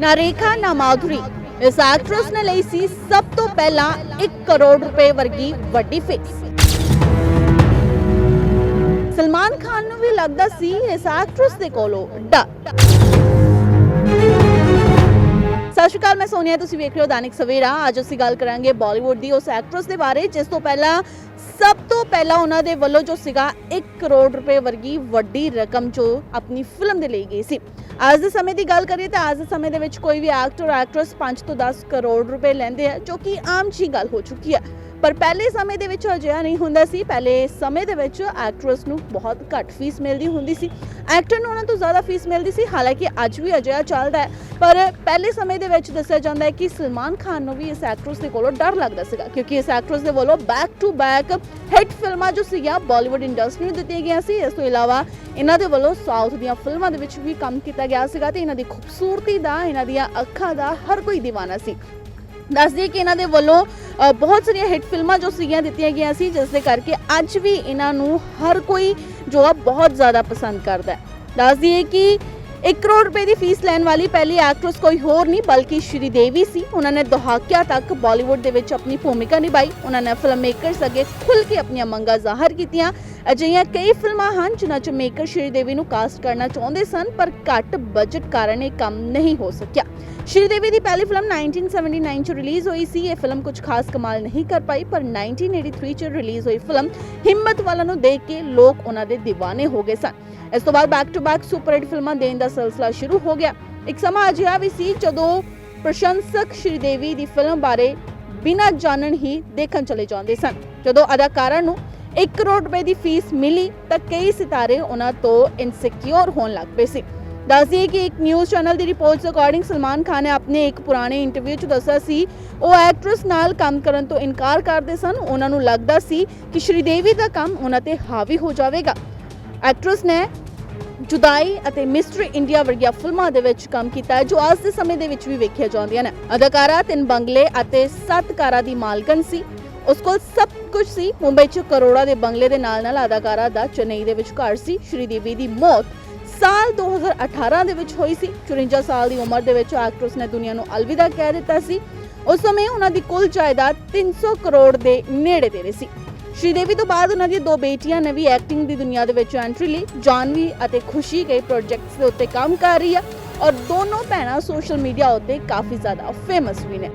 ਨਾ ਰੇਖਾ, ਨਾ ਮਾਧੁਰੀ। ਇਸ ਐਕਟ੍ਰੈਸ ਨੇ ਲਈ ਸੀ ਸਭ ਤੋਂ ਪਹਿਲਾਂ 1 ਕਰੋੜ ਰੁਪਏ ਵਰਗੀ ਵੱਡੀ ਫਿਕਸ ਸਲਮਾਨ ਖਾਨ ਨੂੰ ਵੀ ਲੱਗਦਾ ਸੀ ਇਸ ਐਕਟ੍ਰੈਸ ਦੇ ਕੋਲੋਂ ਡਰ। ਸਤਿ ਸ਼੍ਰੀ ਅਕਾਲ, ਮੈਂ ਸੋਨੀਆ, ਤੁਸੀਂ ਵੇਖ ਰਹੇ ਹੋ ਦਾਨਿਕ ਸਵੇਰਾ। ਅੱਜ ਅਸੀਂ ਗੱਲ ਕਰਾਂਗੇ ਬਾਲੀਵੁੱਡ ਦੀ ਉਸ ਐਕਟਰੈਸ ਦੇ ਬਾਰੇ, ਜਿਸ ਤੋਂ ਪਹਿਲਾਂ, ਸਭ ਤੋਂ ਪਹਿਲਾਂ ਉਹਨਾਂ ਦੇ ਵੱਲੋਂ ਜੋ ਸੀਗਾ 1 ਕਰੋੜ ਰੁਪਏ ਵਰਗੀ ਵੱਡੀ ਰਕਮ ਜੋ ਆਪਣੀ ਫਿਲਮ ਦੇ ਲਈ ਗਈ ਸੀ। ਅੱਜ ਦੇ ਸਮੇਂ ਦੀ ਗੱਲ ਕਰੀਏ ਤਾਂ ਅੱਜ ਦੇ ਸਮੇਂ ਦੇ ਵਿੱਚ ਕੋਈ ਵੀ ਐਕਟਰ ਐਕਟਰੈਸ 5 ਤੋਂ 10 ਕਰੋੜ ਰੁਪਏ ਲੈਂਦੇ ਆ, ਜੋ ਕਿ ਆਮ ਜੀ ਗੱਲ ਹੋ ਚੁੱਕੀ ਹੈ ਪਰ ਪਹਿਲੇ ਸਮੇਂ ਦੇ ਵਿੱਚ ਅਜਿਹਾ ਨਹੀਂ ਹੁੰਦਾ ਸੀ। ਪਹਿਲੇ ਸਮੇਂ ਦੇ ਵਿੱਚ ਐਕਟਰਸ ਨੂੰ ਬਹੁਤ ਘੱਟ ਫੀਸ ਮਿਲਦੀ ਹੁੰਦੀ ਸੀ। ਐਕਟਰ ਨੂੰ ਉਹਨਾਂ ਤੋਂ ਜ਼ਿਆਦਾ ਫੀਸ ਮਿਲਦੀ ਸੀ। ਹਾਲਾਂਕਿ ਅੱਜ ਵੀ ਅਜਿਹਾ ਚੱਲਦਾ ਹੈ। ਪਰ ਪਹਿਲੇ ਸਮੇਂ ਦੇ ਵਿੱਚ ਦੱਸਿਆ ਜਾਂਦਾ ਹੈ ਕਿ ਸਲਮਾਨ ਖਾਨ ਨੂੰ ਵੀ ਇਸ ਐਕਟਰਸ ਦੇ ਕੋਲੋਂ ਡਰ ਲੱਗਦਾ ਸੀਗਾ। ਕਿਉਂਕਿ ਇਸ ਐਕਟਰਸ ਦੇ ਵੱਲੋਂ ਬੈਕ ਟੂ ਬੈਕ ਹਿੱਟ ਫਿਲਮਾਂ ਜੋ ਸੀਗੀਆਂ ਬਾਲੀਵੁੱਡ ਇੰਡਸਟਰੀ ਨੂੰ ਦਿੱਤੀਆਂ ਗਈਆਂ ਸੀ। ਇਸ ਤੋਂ ਇਲਾਵਾ ਇਹਨਾਂ ਦੇ ਵੱਲੋਂ ਸਾਊਥ ਦੀਆਂ ਫਿਲਮਾਂ ਦੇ ਵਿੱਚ ਵੀ ਕੰਮ ਕੀਤਾ ਗਿਆ ਸੀਗਾ ਤੇ ਇਹਨਾਂ ਦੀ ਖੂਬਸੂਰਤੀ ਦਾ, ਇਹਨਾਂ ਦੀਆਂ ਅੱਖਾਂ ਦਾ ਹਰ ਕੋਈ دیਵਾਨਾ ਸੀ। ਦੱਸ ਦਈਏ ਕਿ ਇਹਨਾਂ ਦੇ ਵੱਲੋਂ ਬਹੁਤ ਸਾਰੀਆਂ ਹਿੱਟ ਫਿਲਮਾਂ ਜੋ ਸੀਗੀਆਂ, ਦਿੱਤੀਆਂ ਗਈਆਂ ਸੀ, ਜਿਸ ਦੇ ਕਰਕੇ ਅੱਜ ਵੀ ਇਹਨਾਂ ਨੂੰ ਹਰ ਕੋਈ ਜੋ ਆ ਬਹੁਤ ਜ਼ਿਆਦਾ ਪਸੰਦ ਕਰਦਾ ਹੈ। ਦੱਸ ਦਈਏ ਕਿ 1 ਕਰੋੜ ਰੁਪਏ ਦੀ ਫੀਸ ਲੈਣ ਵਾਲੀ ਪਹਿਲੀ ਐਕਟਰਸ ਕੋਈ ਹੋਰ ਨਹੀਂ, ਬਲਕਿ ਸ਼੍ਰੀ ਦੇਵੀ ਸੀ। ਉਹਨਾਂ ਨੇ ਦਹਾਕਿਆਂ ਤੱਕ ਬਾਲੀਵੁੱਡ ਦੇ ਵਿੱਚ ਆਪਣੀ ਭੂਮਿਕਾ ਨਿਭਾਈ। ਉਹਨਾਂ ਨੇ ਫਿਲਮ ਮੇਕਰਸ ਅੱਗੇ ਖੁੱਲ੍ਹ ਕੇ ਆਪਣੀਆਂ ਮੰਗਾਂ ਜ਼ਾਹਰ ਕੀਤੀਆਂ। ਅਜਿਹੀਆਂ ਕਈ ਫਿਲਮਾਂ ਹਨ ਜਿਨ੍ਹਾਂ 'ਚ ਮੇਕਰ ਸ਼੍ਰੀ ਨੂੰ ਕਾਸਟ ਕਰਨਾ ਚਾਹੁੰਦੇ ਸਨ, ਪਰ ਘੱਟ ਬਜਟ ਕਾਰਨ ਇਹ ਕੰਮ ਨਹੀਂ ਹੋ ਸਕਿਆ। ਸ਼੍ਰੀ ਦੀ ਪਹਿਲੀ ਫਿਲਮ 1979 ਚ ਰਿਲੀਜ਼ ਹੋਈ ਸੀ। ਇਹ ਫਿਲਮ ਕੁਝ ਖਾਸ ਕਮਾਲ ਨਹੀਂ ਕਰ ਪਾਈ, ਪਰ 1983 ਚ ਰਿਲੀਜ਼ ਹੋਈ ਫਿਲਮ ਹਿੰਮਤ ਵਾਲਾ ਨੂੰ ਦੇਖ ਕੇ ਲੋਕ ਉਹਨਾਂ ਦੇ دیਵਾਨੇ ਹੋ ਗਏ ਸਨ। ਇਸ ਤੋਂ ਬਾਅਦ back to back super hit ਫਿਲਮਾਂ ਦੇਣ ਦਾ ਸਿਲਸਿਲਾ ਸ਼ੁਰੂ ਹੋ ਗਿਆ। ਇੱਕ ਸਮਾਂ ਅਜਿਹਾ ਵੀ ਸੀ ਜਦੋਂ ਪ੍ਰਸ਼ੰਸਕ ਸ਼੍ਰੀ ਦੇਵੀ ਦੀ ਫਿਲਮ ਬਾਰੇ ਬਿਨਾਂ ਜਾਣਨ ਹੀ ਦੇਖਣ ਚਲੇ ਜਾਂਦੇ ਸਨ। ਜਦੋਂ ਅਦਾਕਾਰਾਂ ਨੂੰ 1 ਕਰੋੜ ਰੁਪਏ ਦੀ ਫੀਸ ਮਿਲੀ ਤਾਂ ਕਈ ਸਿਤਾਰੇ ਉਹਨਾਂ ਤੋਂ ਇਨਸਿਕਿਉਰ ਹੋਣ ਲੱਗ ਪਏ ਸੀ। ਦੱਸ ਦਈਏ ਕਿ ਇੱਕ ਨਿਊਜ਼ ਚੈਨਲ ਦੀ ਰਿਪੋਰਟਸ ਅਕੋਰਡਿੰਗ ਸਲਮਾਨ ਖਾਨ ਨੇ ਆਪਣੇ ਇੱਕ ਪੁਰਾਣੇ ਇੰਟਰਵਿਊ 'ਚ ਦੱਸਿਆ ਸੀ, ਉਹ ਐਕਟਰੈਸ ਨਾਲ ਕੰਮ ਕਰਨ ਤੋਂ ਇਨਕਾਰ ਕਰਦੇ ਸਨ। ਉਹਨਾਂ ਨੂੰ ਲੱਗਦਾ ਸੀ ਕਿ ਸ਼੍ਰੀ ਦਾ ਕੰਮ ਉਹਨਾਂ ਤੇ ਹਾਵੀ ਹੋ ਜਾਵੇਗਾ। ਐਕਟਰੈਸ ਨੇ ਜੁਦਾਈ ਅਤੇ ਮਿਸਟਰੀ ਇੰਡੀਆ ਵਰਗੀਆਂ ਫਿਲਮਾਂ ਦੇ ਵਿੱਚ ਕੰਮ ਕੀਤਾ ਹੈ, ਜੋ ਅੱਜ ਦੇ ਸਮੇਂ ਦੇ ਵਿੱਚ ਵੀ ਵੇਖੀਆਂ ਜਾਂਦੀਆਂ ਨੇ। ਅਦਾਕਾਰਾ ਤਿੰਨ ਬੰਗਲੇ ਅਤੇ ਸੱਤ ਕਾਰਾਂ ਦੀ ਮਾਲਕਨ ਸੀ। ਉਸ ਕੋਲ ਸਭ ਕੁਝ ਸੀ। ਮੁੰਬਈ 'ਚ ਕਰੋੜਾਂ ਦੇ ਬੰਗਲੇ ਦੇ ਨਾਲ ਨਾਲ ਅਦਾਕਾਰਾ ਦਾ ਚੇਨਈ ਦੇ ਵਿੱਚ ਘਰ ਸੀ। ਸ਼੍ਰੀ ਦੇਵੀ ਦੀ ਮੌਤ ਸਾਲ 2018 ਦੇ ਵਿੱਚ ਹੋਈ ਸੀ। 54 ਸਾਲ ਦੀ ਉਮਰ ਦੇ ਵਿੱਚ ਐਕਟਰੈਸ ਨੇ ਦੁਨੀਆ ਨੂੰ ਅਲਵਿਦਾ ਕਹਿ ਦਿੱਤਾ ਸੀ। ਉਸ ਸਮੇਂ ਉਹਨਾਂ ਦੀ ਕੁੱਲ ਜਾਇਦਾਦ 300 ਕਰੋੜ ਦੇ ਨੇੜੇ ਤੇਰੇ ਸੀ। ਸ਼੍ਰੀ ਦੇਵੀ ਤੋਂ ਬਾਅਦ ਉਹਨਾਂ ਦੀਆਂ ਦੋ ਬੇਟੀਆਂ ਨੇ ਵੀ ਐਕਟਿੰਗ ਦੀ ਦੁਨੀਆ ਦੇ ਵਿੱਚ ਐਂਟਰੀ ਲਈ। ਜਾਨਵੀ ਅਤੇ ਖੁਸ਼ੀ ਕਈ ਪ੍ਰੋਜੈਕਟਸ ਦੇ ਉੱਤੇ ਕੰਮ ਕਰ ਰਹੀ ਆ ਔਰ ਦੋਨੋਂ ਭੈਣਾਂ ਸੋਸ਼ਲ ਮੀਡੀਆ ਉੱਤੇ ਕਾਫੀ ਜ਼ਿਆਦਾ ਫੇਮਸ ਵੀ ਨੇ।